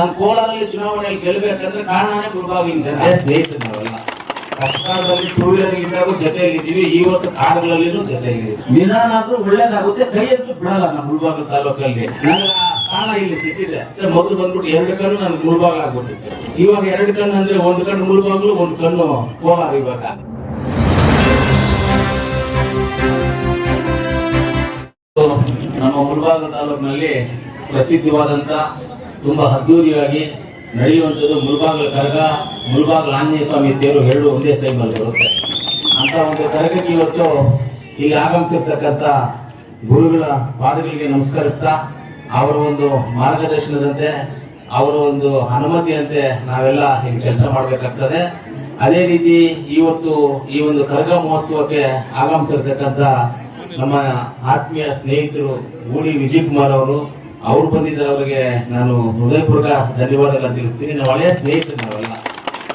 ನಾನು ಕೋಲಾರಲ್ಲಿ ಚುನಾವಣೆಯಲ್ಲಿ ಗೆಲ್ಲಬೇಕಂದ್ರೆ ಕಾರಣನೇ ಮುಳುಬಾಗಿನ ಜನ. ಸ್ನೇಹಿತರು ನಾವೆಲ್ಲ ಕಷ್ಟದಲ್ಲಿ ಟೂ ವೀಲರ್ ಇದ್ದಾಗೂ ಜೊತೆಯಲ್ಲಿದ್ದೀವಿ ಇವತ್ತು ಕಾರುಗಳಲ್ಲಿನೂ ಜೊತೆಗಿದ್ದೀವಿ ನಿಧಾನಾದ್ರೂ ಒಳ್ಳೇದಾಗುತ್ತೆ ಕೈ ಅಂತೂ ಬಿಡಲ್ಲ ನಮ್ಮ ಗುಲ್ಬಾಗ ತಾಲೂಕಲ್ಲಿ. ನನ್ನ ಸ್ಥಾನ ಇಲ್ಲಿ ಸಿಕ್ಕಿದೆ. ಮೊದಲು ಬಂದ್ಬಿಟ್ಟು ಎರಡು ಕಣ್ಣು ನನ್ನ ಗುಲ್ಬಾಗ ಆಗ್ಬಿಟ್ಟಿತ್ತು. ಇವಾಗ ಎರಡು ಕಣ್ಣು ಅಂದ್ರೆ ಒಂದು ಕಣ್ಣು ಗುಲ್ಬಾಗ್ಲು ಒಂದು ಕಣ್ಣು ಕೋಲಾರ ಇವಾಗ. ನಮ್ಮ ಗುಲ್ಬಾಗ ತಾಲೂಕಿನಲ್ಲಿ ಪ್ರಸಿದ್ಧವಾದಂತ ತುಂಬಾ ಅದ್ದೂರಿಯಾಗಿ ನಡೆಯುವಂಥದ್ದು ಮುಳಬಾಗಲ ಕರಗ ಮುಲ್ಬಾಗ್ ಆಂಜನೇಯ ಸ್ವಾಮಿ ದೇವರು ಎರಡು ಒಂದೇ ಟೈಮಲ್ಲಿ ಬರುತ್ತೆ. ಅಂತ ಒಂದು ಕರಗಕ್ಕೆ ಇವತ್ತು ಇಲ್ಲಿ ಆಗಮಿಸಿರ್ತಕ್ಕಂಥ ಗುರುಗಳ ಪಾದಗಳಿಗೆ ನಮಸ್ಕರಿಸ್ತಾ, ಅವರ ಒಂದು ಮಾರ್ಗದರ್ಶನದಂತೆ, ಅವರ ಒಂದು ಅನುಮತಿಯಂತೆ ನಾವೆಲ್ಲ ಇಲ್ಲಿ ಕೆಲಸ ಮಾಡಬೇಕಾಗ್ತದೆ. ಅದೇ ರೀತಿ ಇವತ್ತು ಈ ಒಂದು ಕರಗ ಮಹೋತ್ಸವಕ್ಕೆ ಆಗಮಿಸಿರ್ತಕ್ಕಂಥ ನಮ್ಮ ಆತ್ಮೀಯ ಸ್ನೇಹಿತರು ಗೂಡಿ ವಿಜಯ್ ಕುಮಾರ್ ಅವರು ಅವ್ರು ಬಂದಿದ್ದ ಅವರಿಗೆ ನಾನು ಹೃದಯಪೂರ್ವಕ ಧನ್ಯವಾದ ತಿಳಿಸ್ತೀನಿ. ನಾವು ಒಳ್ಳೆಯ ಸ್ನೇಹಿತರು ನಾವೆಲ್ಲ.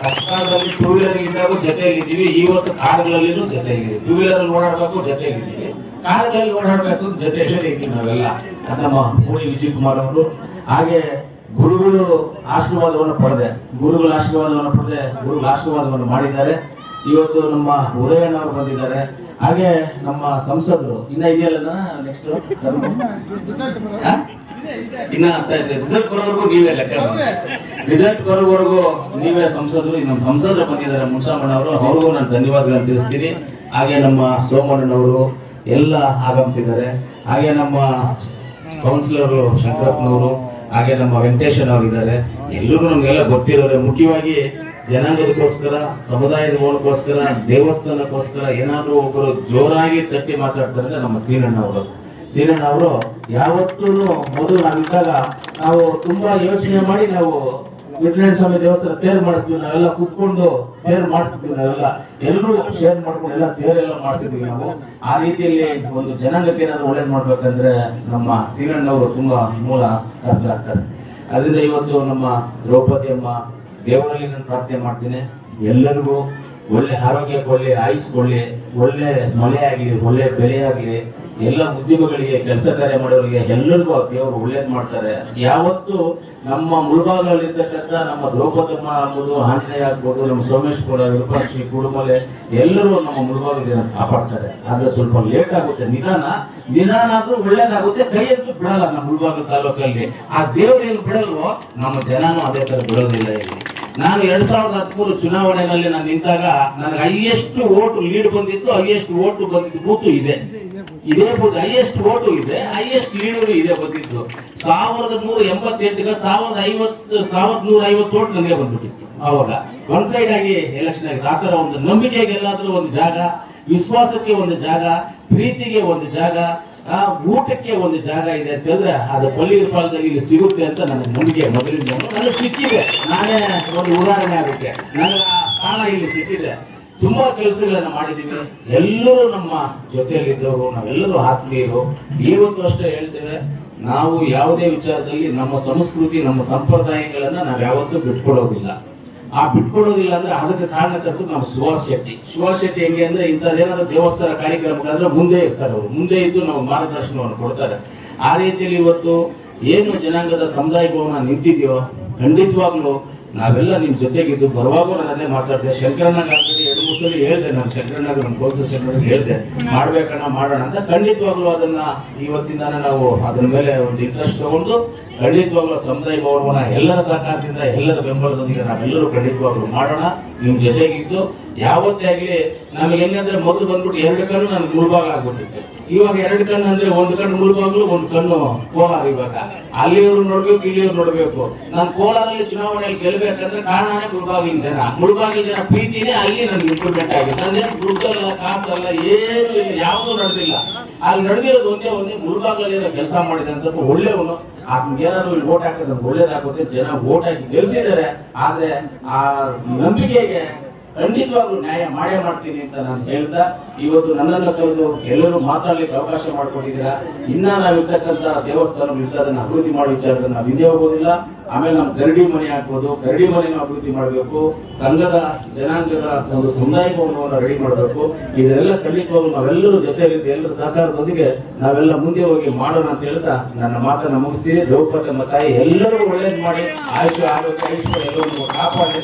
ಕಷ್ಟದಲ್ಲಿ ಟೂ ವೀಲರ್ ಇದ್ದಾಗೂ ಜೊತೆಯಲ್ಲಿದ್ದೀವಿ. ಇವತ್ತು ಕಾರ್ಗಳಲ್ಲಿ ಜೊತೆಗಿದ್ದೀವಿ ಟೂ ವೀಲರ್ ಓಡಾಡಬೇಕು ಜೊತೆಗಿದ್ದೀವಿ ಕಾರ್ಗಳಲ್ಲಿ ಓಡಾಡಬೇಕು ಜೊತೆಯಲ್ಲೇ ಇದ್ದೀವಿ ನಾವೆಲ್ಲ. ನಮ್ಮ ಮೂಡಿ ವಿಜಯ್ ಕುಮಾರ್ ಅವರು. ಹಾಗೆ ಗುರುಗಳು ಆಶೀರ್ವಾದವನ್ನು ಪಡೆದೆ. ಗುರುಗಳ ಆಶೀರ್ವಾದವನ್ನು ಪಡೆದೆ. ಗುರುಗಳ ಆಶೀರ್ವಾದವನ್ನು ಮಾಡಿದ್ದಾರೆ. ಇವತ್ತು ನಮ್ಮ ಉದಯನವರು ಬಂದಿದ್ದಾರೆ. ಹಾಗೆ ನಮ್ಮ ಸಂಸದರು. ಇನ್ನ ಇದೆಯಲ್ಲ ನೆಕ್ಸ್ಟ್ ಇನ್ನ ರಿಸಲ್ಟ್ ಬರೋವರೆಗೂ ನೀವೇ ಲೆಕ್ಕ ರಿಸಲ್ಟ್ ಬರೋವರೆಗೂ ನೀವೇ ಸಂಸದರು. ನಮ್ಮ ಸಂಸದರು ಬಂದಿದ್ದಾರೆ, ಮುನ್ಸಾಮಣ್ಣ ಅವರು. ಅವ್ರಿಗೂ ನಾನು ಧನ್ಯವಾದಗಳನ್ನು ತಿಳಿಸ್ತೀನಿ. ಹಾಗೆ ನಮ್ಮ ಸೋಮಣ್ಣನವರು ಎಲ್ಲ ಆಗಮಿಸಿದ್ದಾರೆ. ಹಾಗೆ ನಮ್ಮ ಕೌನ್ಸಿಲರ್ ಶಂಕರಪ್ಪನವರು ಹಾಗೆ ನಮ್ಮ ವೆಂಕಟೇಶನ್ ಅವರು ಇದ್ದಾರೆ ಎಲ್ಲರೂ ನಮ್ಗೆಲ್ಲ ಗೊತ್ತಿರೋರೆ. ಮುಖ್ಯವಾಗಿ ಜನಾಂಗದಕ್ಕೋಸ್ಕರ, ಸಮುದಾಯದ ಮೂಲಕ್ಕೋಸ್ಕರ ದೇವಸ್ಥಾನಕ್ಕೋಸ್ಕರ ಏನಾದರೂ ಒಬ್ಬರು ಜೋರಾಗಿ ತಟ್ಟಿ ಮಾತಾಡ್ತಾರೆ ನಮ್ಮ ಸೀನಣ್ಣ ಅವರು. ಸೀನಣ್ಣ ಅವರು ಯಾವತ್ತೂ ಮೊದಲು ನಾವಿದ್ದಾಗ ನಾವು ತುಂಬಾ ಯೋಚನೆ ಮಾಡಿ ನಾವು ವಿಠ್ಲನ ಸ್ವಾಮಿ ದೇವಸ್ಥಾನ ತೇರ್ ಮಾಡಿಸ್ತೀವಿ, ನಾವೆಲ್ಲ ಕುತ್ಕೊಂಡು ತೇರ್ ಮಾಡಿಸ್ತೀವಿ ನಾವೆಲ್ಲ. ಎಲ್ಲರೂ ಶೇರ್ ಮಾಡ್ಕೊಂಡು ಎಲ್ಲ ತೇರೆಲ್ಲ ಮಾಡಿಸಿದ್ವಿ ನಾವು. ಆ ರೀತಿಯಲ್ಲಿ ಒಂದು ಜನಾಂಗಕ್ಕೆ ಏನಾದ್ರು ಒಳ್ಳೇದು ಮಾಡ್ಬೇಕಂದ್ರೆ ನಮ್ಮ ಸೀನಣ್ಣವರು ತುಂಬಾ ಮೂಲ ಕರ್ತರಾಗ್ತಾರೆ ಅದರಿಂದ ಇವತ್ತು ನಮ್ಮ ದ್ರೌಪದಿ ಅಮ್ಮ ದೇವರಲ್ಲಿ ನಾನು ಪ್ರಾರ್ಥನೆ ಮಾಡ್ತೀನಿ. ಎಲ್ಲರಿಗೂ ಒಳ್ಳೆ ಆರೋಗ್ಯ ಆಯುಸ್ ಕೊಡಲಿ ಒಳ್ಳೆ ಮಳೆ ಆಗಲಿ ಒಳ್ಳೆ ಬೆಳೆ ಆಗಲಿ ಎಲ್ಲ ಉದ್ಯಮಗಳಿಗೆ ಕೆಲಸ ಕಾರ್ಯ ಮಾಡೋರಿಗೆ ಎಲ್ಲರಿಗೂ ಆ ದೇವರು ಒಳ್ಳೇದು ಮಾಡ್ತಾರೆ. ಯಾವತ್ತು ನಮ್ಮ ಮುಳುಭಾಗದಲ್ಲಿರ್ತಕ್ಕಂಥ ನಮ್ಮ ದ್ರೌಪದಮ್ಮ ಆಗ್ಬೋದು, ಆಂಜನೇಯ ಆಗ್ಬೋದು, ನಮ್ಮ ಸೋಮೇಶ್ವರ, ವಿರೂಪಾಕ್ಷಿ, ಕುಡುಮಲೆ, ಎಲ್ಲರೂ ನಮ್ಮ ಮುಳುಭಾಗ ಜನ ಕಾಪಾಡ್ತಾರೆ. ಆದ್ರೆ ಸ್ವಲ್ಪ ಲೇಟ್ ಆಗುತ್ತೆ. ನಿಧಾನ ನಿಧಾನ ಆದ್ರೂ ಒಳ್ಳೇದಾಗುತ್ತೆ. ಕೈ ಅಂತೂ ಬಿಡಲ್ಲ ನಮ್ಮ ಮುಳುಭಾಗ ತಾಲೂಕಲ್ಲಿ. ಆ ದೇವ್ರು ಏನು ಬಿಡಲ್ವೋ, ನಮ್ಮ ಜನನೂ ಅದೇ ತರ ಬಿಡೋದಿಲ್ಲ ಇಲ್ಲಿ. ನಾನು ಎರಡ್ ಸಾವಿರದ ಹದಿಮೂರು ಚುನಾವಣೆಯಲ್ಲಿ ನಾನು ನಿಂತಾಗ ನನಗೆ ಹೈಯೆಸ್ಟ್ ಓಟು ಲೀಡ್ ಬಂದಿತ್ತು ಹೈಯೆಸ್ಟ್ ಓಟು ಬಂದಿದ್ದು ಬೂತು ಇದೆ. ಇದೇ ಬೂತ್ ಹೈಯೆಸ್ಟ್ ಓಟು ಇದೆ ಹೈಯೆಸ್ಟ್ ಲೀಡು ಇದೆ ಬಂದಿದ್ದು. ಸಾವಿರದ ನೂರ ಎಂಬತ್ತೆಂಟಿಗೆ ಸಾವಿರದ ಐವತ್ತು, ಸಾವಿರದ ನೂರ ಐವತ್ತು ಓಟ್ ನನಗೆ ಬಂದ್ಬಿಟ್ಟಿತ್ತು. ಅವಾಗ ಒನ್ ಸೈಡ್ ಆಗಿ ಎಲೆಕ್ಷನ್ ಆಗಿದೆ ಆ ಥರ ಒಂದು ನಂಬಿಕೆಗೆ ಎಲ್ಲಾದ್ರೂ ಒಂದು ಜಾಗ, ವಿಶ್ವಾಸಕ್ಕೆ ಒಂದು ಜಾಗ, ಪ್ರೀತಿಗೆ ಒಂದು ಜಾಗ ಆ ಊಟಕ್ಕೆ ಒಂದು ಜಾಗ ಇದೆ ಅಂತಂದ್ರೆ ಅದು ಪಲ್ಲಿ ಪಾಲದಲ್ಲಿ ಇಲ್ಲಿ ಸಿಗುತ್ತೆ ಅಂತ ನನ್ನ ನಂಬಿಕೆ. ಮೊದಲಿಂದ ನನಗೆ ಸಿಕ್ಕಿದೆ. ನಾನೇ ಒಂದು ಉದಾಹರಣೆ ಆಗುತ್ತೆ. ನನಗೆ ಆ ಸ್ಥಾನ ಇಲ್ಲಿ ಸಿಕ್ಕಿದೆ. ತುಂಬಾ ಕೆಲಸಗಳನ್ನ ಮಾಡಿದ್ದೀವಿ ಎಲ್ಲರೂ ನಮ್ಮ ಜೊತೆಯಲ್ಲಿದ್ದವರು, ನಾವೆಲ್ಲರೂ ಆತ್ಮೀಯರು. ಇವತ್ತು ಅಷ್ಟೇ ಹೇಳ್ತೇವೆ, ನಾವು ಯಾವುದೇ ವಿಚಾರದಲ್ಲಿ ನಮ್ಮ ಸಂಸ್ಕೃತಿ, ನಮ್ಮ ಸಂಪ್ರದಾಯಗಳನ್ನ ನಾವು ಯಾವತ್ತೂ ಬಿಟ್ಕೊಡೋದಿಲ್ಲ ಆ ಬಿಟ್ಕೊಡೋದಿಲ್ಲ ಅಂದ್ರೆ ಅದಕ್ಕೆ ಕಾರಣಕರ್ತರು ನಮ್ಮ ಸುಭಾಷ್ ಶೆಟ್ಟಿ. ಸುಭಾಷ್ ಶೆಟ್ಟಿ ಹೆಂಗೆ ಅಂದ್ರೆ ಇಂಥದ್ದೇನಾದ್ರೂ ದೇವಸ್ಥಾನ ಕಾರ್ಯಕ್ರಮಗಳಾದ್ರೆ ಮುಂದೆ ಇರ್ತಾರೆ ಅವರು. ಮುಂದೆ ಇದ್ದು ನಾವು ಮಾರ್ಗದರ್ಶನವನ್ನು ಕೊಡ್ತಾರೆ. ಆ ರೀತಿಯಲ್ಲಿ ಇವತ್ತು ಏನು ಜನಾಂಗದ ಸಮುದಾಯ ಭವನ ನಿಂತಿದೆಯೋ ಖಂಡಿತವಾಗ್ಲೂ ನಾವೆಲ್ಲ ನಿಮ್ ಜೊತೆಗಿದ್ದು ಬರುವಾಗೂ ನಾನು ಅದೇ ಮಾತಾಡಿದೆ. ಆಲ್ರೆಡಿ ಎರಡು ಮೂರು ಸಲ ಹೇಳಿದೆ, ನಾನು ಶಂಕರನಾಗ ನಮ್ಮ ಕೋರ್ಸ್ ಶಂಕರಣ್ಣಗೆ ಹೇಳಿದೆ ಮಾಡ್ಬೇಕನ್ನ ಮಾಡೋಣ ಅಂತ ಖಂಡಿತವಾಗ್ಲೂ ಅದನ್ನ ಇವತ್ತಿಂದಾನೆ ನಾವು ಅದ್ರ ಮೇಲೆ ಒಂದು ಇಂಟ್ರೆಸ್ಟ್ ತಗೊಂಡು ಖಂಡಿತವಾಗ್ಲೂ ಸಮುದಾಯ ಭವನವನ್ನ ಎಲ್ಲರ ಸಹಕಾರದಿಂದ, ಎಲ್ಲರ ಬೆಂಬಲದೊಂದಿಗೆ ನಾವೆಲ್ಲರೂ ಖಂಡಿತವಾಗ್ಲೂ ಮಾಡೋಣ. ನಿಮ್ ಜೊತೆಗಿದ್ದು ಯಾವತ್ತೇ ಆಗ್ಲಿ ನಮಗೆ ಹೆಂಗಂದ್ರೆ ಮೊದಲು ಬಂದ್ಬಿಟ್ಟು ಎರಡು ಕಣ್ಣು ನನ್ಗೆ ಮುಳುಭಾಗ ಆಗ್ಬಿಟ್ಟಿತ್ತು. ಇವಾಗ ಎರಡು ಕಣ್ಣು ಅಂದ್ರೆ ಒಂದು ಕಣ್ಣು ಮುಳುಭಾಗ್ಲು ಒಂದು ಕಣ್ಣು ಕೋಲಾರ ಇವಾಗ. ಅಲ್ಲಿಯವರು ನೋಡ್ಬೇಕು, ಇಲ್ಲಿಯವ್ರು ನೋಡ್ಬೇಕು. ನಾನು ಕೋಲಾರಲ್ಲಿ ಚುನಾವಣೆಯಲ್ಲಿ ಗೆಲ್ಬೇಕಂದ್ರೆ ಕಾರಣನೇ ಮುಳುಬಾಗಿನ ಜನ ಮುಳುಬಾಗಿನ ಜನ ಪ್ರೀತಿನೇ ಅಲ್ಲಿ ನನಗೆ ಇಂಪ್ರೂವ್ಮೆಂಟ್ ಆಗಿದೆ ಅಂದ್ರೆ ದುಡ್ಡಲ್ಲ ಕಾಸಲ್ಲ, ಏನು ಇಲ್ಲ, ಯಾವುದು ನಡೆದಿಲ್ಲ. ಅಲ್ಲಿ ನಡೆದಿರೋದು ಒಂದೇ ಒಂದೇ ಮುಳುಬಾಗಲ್ಲಿ ಕೆಲಸ ಅಂತ ಒಳ್ಳೆಯವನು. ಏನಾದ್ರು ಇಲ್ಲಿ ಓಟ್ ಹಾಕಿದ್ರೆ ಒಳ್ಳೇದಾಗುತ್ತೆ. ಜನ ಓಟ್ ಹಾಕಿ ಗೆಲ್ಸಿದ್ದಾರೆ. ಆದ್ರೆ ಆ ನಂಬಿಕೆಗೆ ಖಂಡಿತವಾಗ್ಲೂ ನ್ಯಾಯ ಮಾಡೇ ಮಾಡ್ತೀನಿ ಅಂತ ನಾನು ಹೇಳ್ತಾ, ಇವತ್ತು ನನ್ನನ್ನು ಕರೆದು ಎಲ್ಲರೂ ಮಾತಾಡ್ಲಿಕ್ಕೆ ಅವಕಾಶ ಮಾಡಿಕೊಟ್ಟಿದ್ದೀರಾ. ಇನ್ನ ನಾವಿರ್ತಕ್ಕಂಥ ದೇವಸ್ಥಾನ ಇರ್ತದನ್ನ ಅಭಿವೃದ್ಧಿ ಮಾಡೋ ವಿಚಾರದಲ್ಲಿ ನಾವು ಹಿಂದೆ ಹೋಗೋದಿಲ್ಲ. ಆಮೇಲೆ ನಮ್ಮ ಗರಡಿ ಮನೆ ಹಾಕ್ಬೋದು. ಗರಡಿ ಮನೆಯನ್ನು ಅಭಿವೃದ್ಧಿ ಮಾಡಬೇಕು. ಸಂಘದ, ಜನಾಂಗದ ಒಂದು ಸಮುದಾಯ ಭವನವನ್ನು ರೆಡಿ ಮಾಡಬೇಕು. ಇದೆಲ್ಲ ಖಂಡಿತವಾಗ್ಲೂ ನಾವೆಲ್ಲರೂ ಜೊತೆಯಲ್ಲಿ ಎಲ್ಲರ ಸಹಕಾರದೊಂದಿಗೆ ನಾವೆಲ್ಲ ಮುಂದೆ ಹೋಗಿ ಮಾಡೋಣ ಅಂತ ಹೇಳ್ತಾ ನನ್ನ ಮಾತನ್ನ ಮುಗಿಸ್ತೀನಿ. ದ್ರೌಪದಿ ತಾಯಿ ಎಲ್ಲರೂ ಒಳ್ಳೇದು ಮಾಡಿ. ಆಯುಷ್ಯ, ಆರೋಗ್ಯ ಐಶ್ವರ್ಯ ಎಲ್ಲರೂ ಕಾಪಾಡಿ